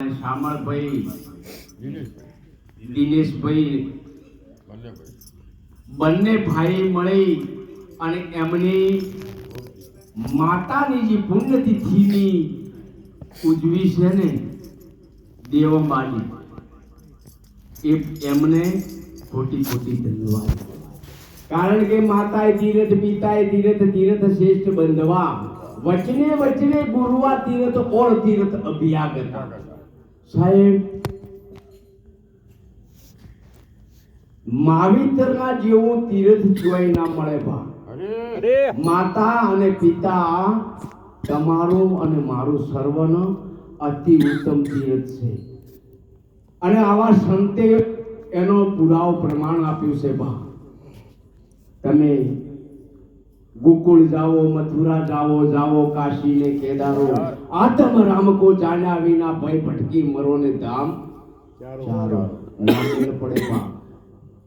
શામળભાઈ દિનેશભાઈ, બંને ભાઈ મળી અને એમની માતાની જે પુણ્યતિથિની ઉજવી છે ને દેવમાની એ એમને ખોટી ખોટી ધન્યવાદ. કારણ કે માતાએ તીરથ, પિતાએ તીરથ તીરથ શ્રેષ્ઠ બંધવા, વચને વચને ગુરુવા તીરથ ઓર તીરથ અભિયાગત સાહેબ માવિતરના જેવું તીરથ જોઈ ના મળે ભા. માતા અને પિતા તમારું અને મારું સર્વનો અતિ ઉત્તમ તીર્થ છે. અને આવા સંતે એનો પુરાવો પ્રમાણ આપ્યું છે બા તમે ગોકુળ જાઓ મથુરા જાવો જાઓ કાશી ને કેદારો. આતમ રામ કો જાણ્યા વિના ભય ભટકી મરો ને ધામ. ચારો નામ પડે બા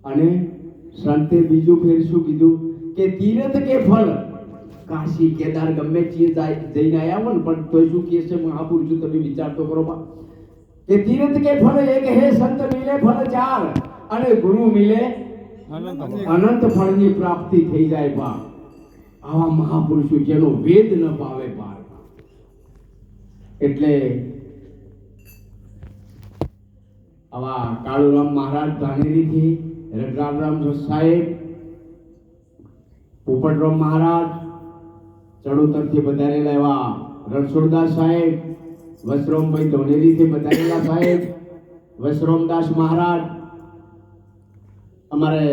અને સંતે બીજું ફેર શું કીધું? કે તીરથ કે ફળ? કાશી કેદાર ગમે જાય- જઈને આવ્યા હોય ને પણ તોય શું કહે છે મહાપુરુષ? તમે વિચાર તો કરો બા. કે તીરથ કે ફળ એક હે સંત મિલે ફળ ચાર. અને ગુરુ મિલે અનંત ફળની પ્રાપ્તિ થઈ જાય બા આવા મહાપુરુષો જેનો વેદ ન પાવે પાર એટલે આવા કાળુરામ મહારાજ ધાનેરીથી, રઘરામરામ સાહેબ પોપટરામ મહારાજ, ચડોતરથી વધારેલા એવા રણછોડદાસ સાહેબ વસરોમભાઈ ધોનેરીથી વધારેલા સાહેબ વસરોમદાસ મહારાજ, અમારે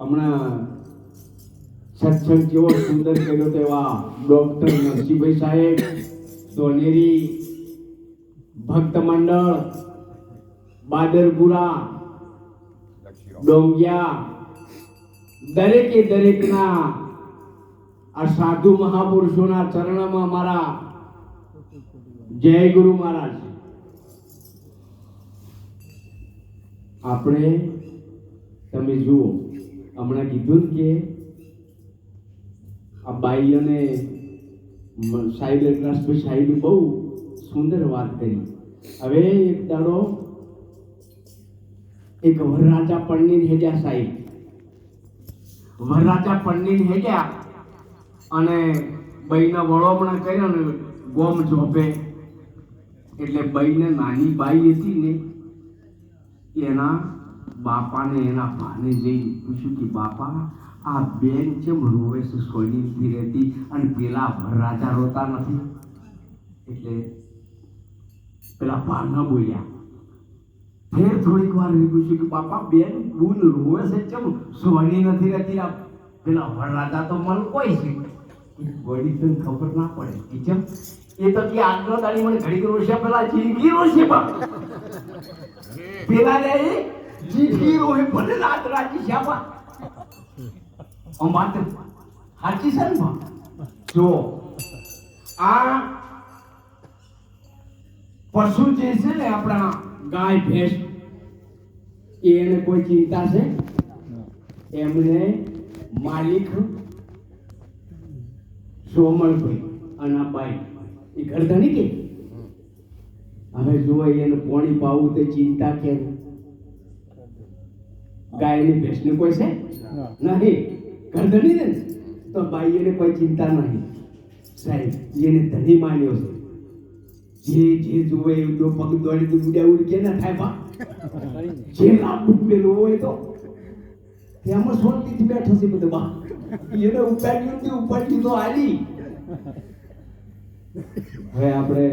હમણાં સત્સંગ જેવો સુંદર કર્યો તેવા ડોક્ટર નરસિંહભાઈ સાહેબ, સોનેરી ભક્ત મંડળ, બાદરપુરા, ડોંગિયા, દરેકે દરેકના આ સાધુ મહાપુરુષોના ચરણમાં મારા જય ગુરુ મહારાજ. આપણે તમે જુઓ, હમણાં કીધું કે આ બાઈ અને સાહેબ એકલાસભાઈ સાહેબે બહુ સુંદર વાત કરી. હવે એક દાડો, એક વરરાજા પંડિત હેડ્યા સાહેબ. વરરાજા પંડિત હેડ્યા અને બઈના વળોમણા કર્યા ને ગોમ ઝોપે. એટલે બહીને નાની બાઈ હતી ને, એના બાપાને, એના ભાને જઈને પૂછ્યું કે, બાપા આ બેન છે રોવે છે? સોનીથી રહેતી અને પેલા વરરાજા રોતા નથી. એટલે પેલા ન બોલ્યા. ફેર થોડીક વાર પૂછ્યું કે, બાપા, બેન બુન રોવે છે ચમ સોની નથી રહેતી. આ પેલા વરરાજા તો મન કોઈ છે. વળી તને ખબર ના પડે. કે ચમ એ તો કે, આજનો દાડી મને ઘડીક રોશે, પેલા જિંદગી રોશે પેલા ને જિંદગી રોહે ભલે રાત રાજી શ્યામા તો સાચી છે ને જો આ પશુ જે છે ને આપણા ગાય ભેંસ એને કોઈ ચિંતા છે? એમને માલિક સોમલભાઈ અને આ બાઈ એ ઘરધણી કે? હવે જુઓ એને પોણી પાવું તે ચિંતા કે ગાયની ભેંસને કોઈ છે? નહીં. ઘરધણી દે તો એને કોઈ ચિંતા નહીં. સાહેબ, એને ધણી માન્યો છે. જે જે જુએ એવડો પગ દોડી તો ઉડ્યા ઉડી ના થાય બા જે લાભ પેલું હોય તો. તેમાં શાંતિથી બેઠો છે બધો બા. એને ઉપાડ્યું તે ઉપાડ્યું તો આલી હવે આપણે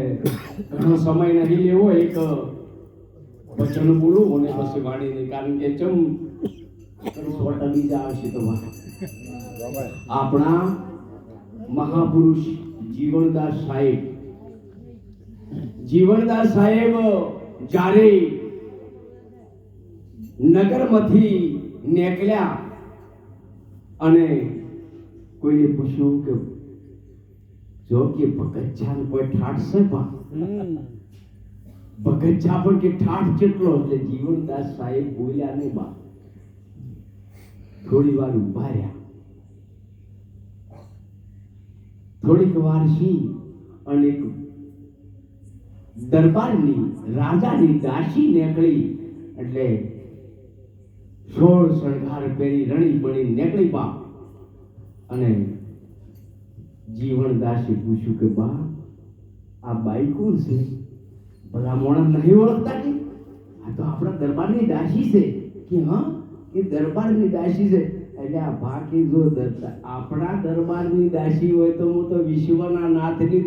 ઘણો સમય નહીં લેવો, એક વચન બોલું અને પછી વાણીને કારણ કે ચમ સો બીજા આવશે તો વાત આપણા મહાપુરુષ જીવનદાસ સાહેબ. જીવનદાસ સાહેબ જ્યારે નગરમાંથી નીકળ્યા અને કોઈને પૂછ્યું કે જો કે ભગતજાન કોઈ ઠાઠ છે બા ભગતજા પણ કે ઠાઠ કેટલો? એટલે જીવનદાસ સાહેબ બોલ્યા નહીં બા થોડી વાર ઊભા રહ્યા. થોડીક વાર સિંહ અને દરબારની રાજાની દાસી નીકળી. એટલે સોળ શણગાર પહેરી રણી બની નીકળી બા. અને જીવન દાસી પૂછ્યું કે, બા, આ બાઈ કોણ છે? ભલા મોણા નહીં ઓળખતા કે? આ તો આપણા દરબારની દાસી છે. કે, હા કે દરબારની દાસી છે. એટલે આ બાકી જો આપણા દરબારની દાસી હોય તો હું તો વિશ્વના નાથની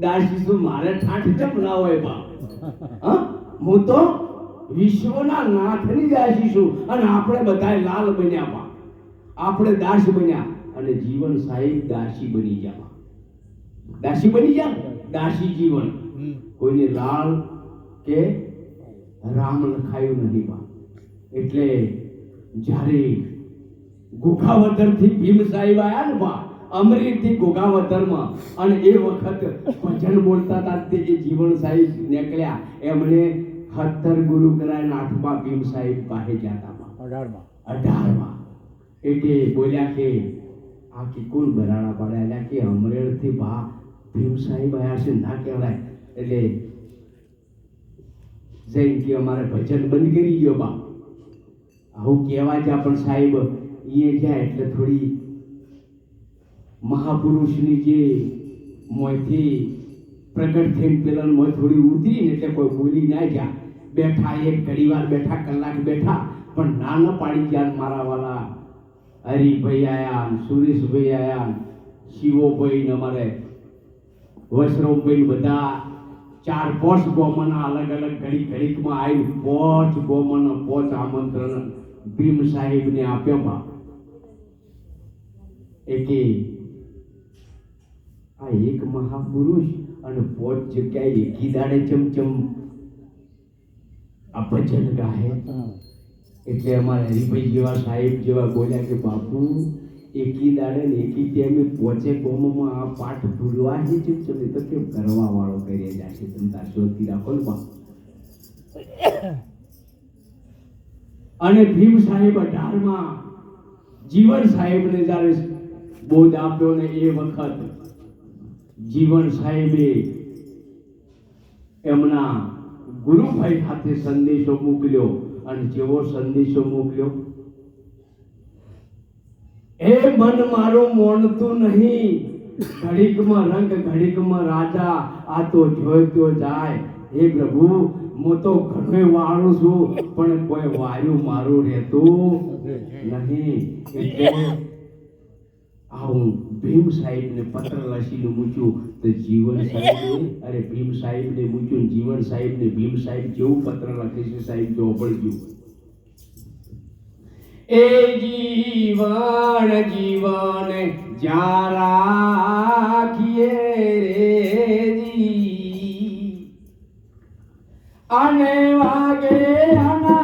દાસી છું. મારે ઠાઠ કેમ ના હોય બા હું? તો વિશ્વના નાથની દાસી છું. અને આપણે બધાય લાલ બન્યા બા આપણે દાસ બન્યા. અને જીવન સાહેબ દાસી બની ગયા દાસી બની ગયા? દાસી જીવન. કોઈને લાલ કે રામ લખાયું નહીં બા એટલે જ્યારે ગોગાવતરથી ભીમ સાહેબ આવ્યા ને બા અમરેલીથી ગોગાવતરમાં અને એ વખત ભજન બોલતા હતા તે જે જીવન સાહેબ નીકળ્યા. એમણે હત્તર ગુરુ કરાય આઠમા ભીમ સાહેબ પાસે ગયા હતા અઢારમાં. અઢારમાં. એટલે બોલ્યા કે આ કે કોણ બરાડા પાડ્યા કે અમરેલથી બા ભીમ સાહેબ આવ્યા છે ના કહેવાય. એટલે જૈન કે અમારે ભજન બંધ કરી ગયો બા. આવું કહેવા જ્યાં પણ સાહેબ એ જાય એટલે થોડી મહાપુરુષની જે મોંથી પ્રગટ થઈને પેલા મોં થોડી ઉતરી એટલે કોઈ બોલી ના જ્યાં બેઠા, એક ઘડી વાર બેઠા, કલાક બેઠા, પણ ના ન પાડી ગયા મારા વાલા હરિભાઈ આયા સુરેશભાઈ આયા શિવોભાઈ ને અમારે વૈષ્ણવભાઈ બધા ચાર પોચ ગોમના અલગ અલગ ઘડી ઘડીકમાં આવી પોચ ગોમન પોચ આમંત્રણ. ભીમ સાહેબને આપ્યો બા એકે આ એક મહાપુરુષ અને પોચ જગ્યાએ એકી દાડે ચમચમ આ ભજન ગાહે. એટલે અમારા હરિભાઈ જેવા સાહેબ જેવા બોલ્યા કે, બાપુ, એકી દાડે ને એકી ટાઈમે પોચે કોમમાં આ પાઠ ભૂલવા છે? ચૂપ ચૂપ તો કેમ કરવા વાળો કરી જશે તમે તાર શોધી રાખો ને બા અને ભીમ સાહેબ અઢારમાં જીવન સાહેબને જ્યારે બોધ આપ્યો ને એ વખત જીવન સાહેબે એમના ગુરુભાઈ ખાતે સંદેશો મોકલ્યો અને જેવો સંદેશો મોકલ્યો, એ મન મારું મોણતું નહીં, ઘડીકમાં રંગ, ઘડીકમાં રાજા, આ તો જોઈતો જાય. હે પ્રભુ હું તો ઘણો વાળું છું, પણ કોઈ વાયુ મારું રહેતું નહીં એટલે આવું ભીમ સાહેબને પત્ર લખીને મૂક્યું. તો જીવન સાહેબે અરે ભીમ સાહેબને મૂક્યું જીવન સાહેબને ભીમ સાહેબ જેવું પત્ર લખે છે સાહેબ, જો પડ્યું એ જીવન જીવન જ્યાં અને વાગે અનાદ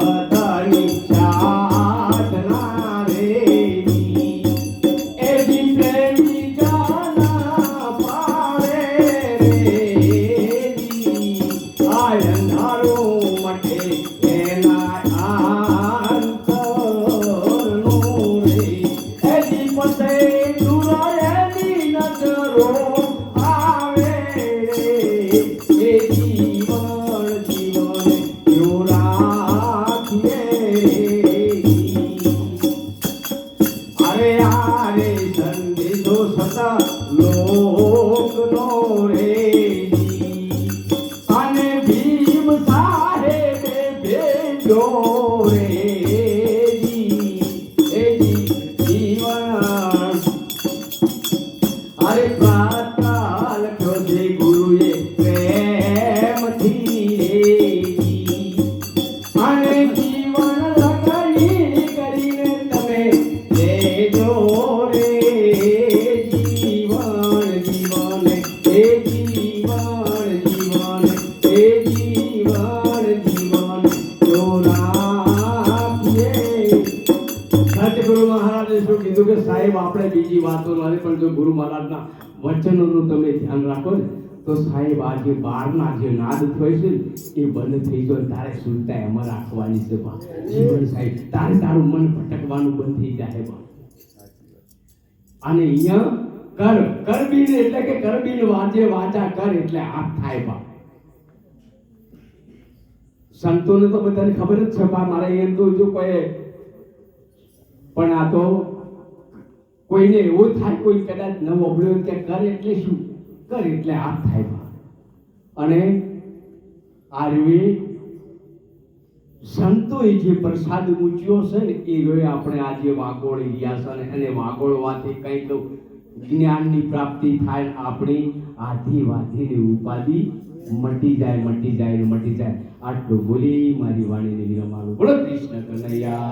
આ જે જે નાદ થાય છે એ બંધ થઈ ગયો તારે સુરતા એમાં રાખવાની છે બા. જીવન સાહેબ, તારે તારું મન ભટકવાનું બંધ થઈ જાય બા. અને અહીંયા કર કરબીન એટલે કે કરબીન વાજે વાચા કર એટલે હાથ થાય બા. સંતોને તો બધાને ખબર જ છે બા, મારે એમ તો જો કોઈ પણ આ તો કોઈને એવું થાય, કોઈ કદાચ ન ઓબળ્યો કે કર એટલે શું? કર એટલે આ થાય અને આરવી સંતોએ જે પ્રસાદ મૂચ્યો છે ને, એ હવે આપણે આજે વાગોળી ગયા છે અને એને વાગોળવાથી કંઈક જ્ઞાનની પ્રાપ્તિ થાય આપણી આધી વાધીની ઉપાધિ મટી જાય મટી જાય ને મટી જાય. આટલું બોલી મારી વાણીને વિરમાડું બોલો કૃષ્ણ કનૈયા.